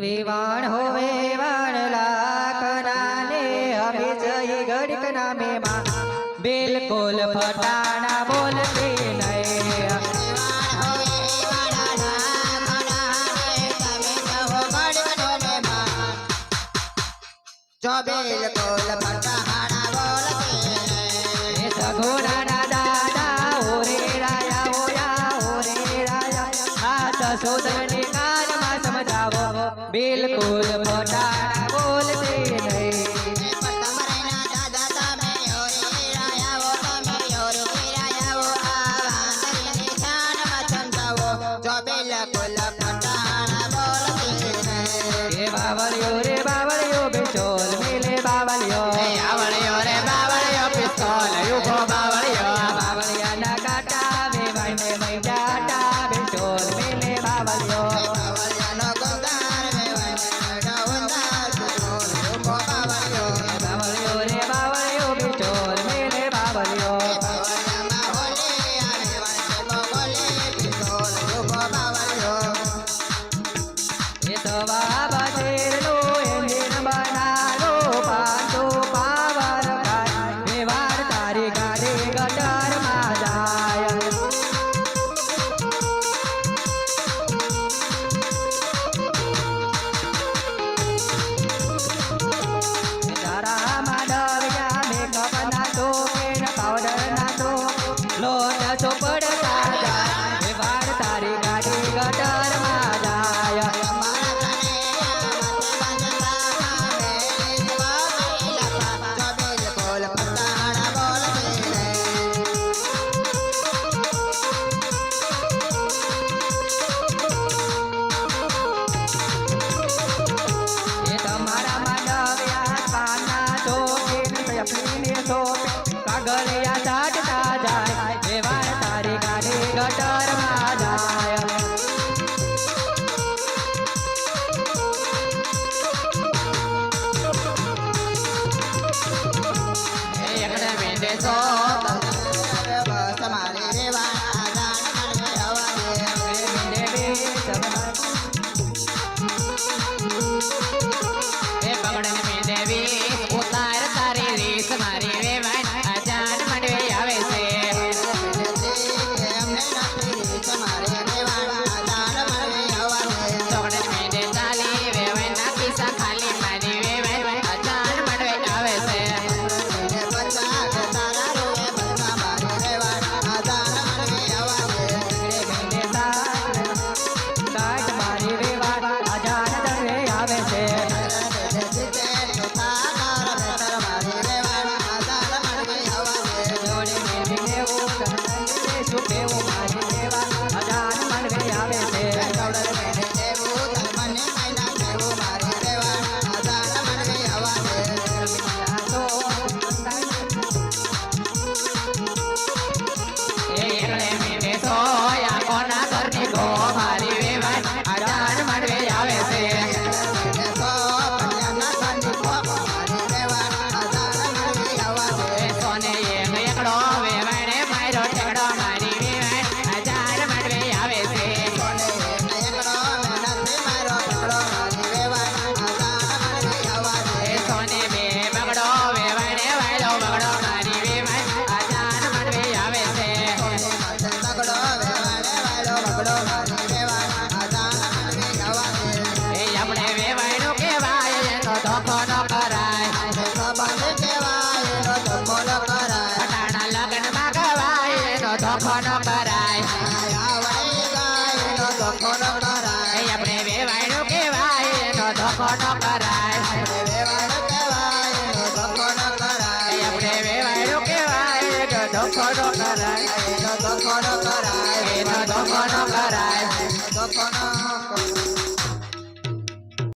વેવાણ હોવે વાણ લાખના ને હવે જય ગઢક નામે માં. બિલકુલ ફટાણા બોલતે જો દાદા ઓરે રાયા રાયા. આ સસોદણ બિલકુલ મોટા ગળિયા ચાટતા જાય એવા તારી ગાડી ગટરમાં જાય. એકને મેંદે સો વેવાયણો કહેવાય એનો ધોકો ન કરાય. વેવાયણો કહેવાય એનો ધોકો ન કરાય આપણે વેવાયણો કહેવાય એનો ધોકો ન કરાય. એનો ધોકો ન કરાય. એનો ધોકો ન કરાય. ધોકો ન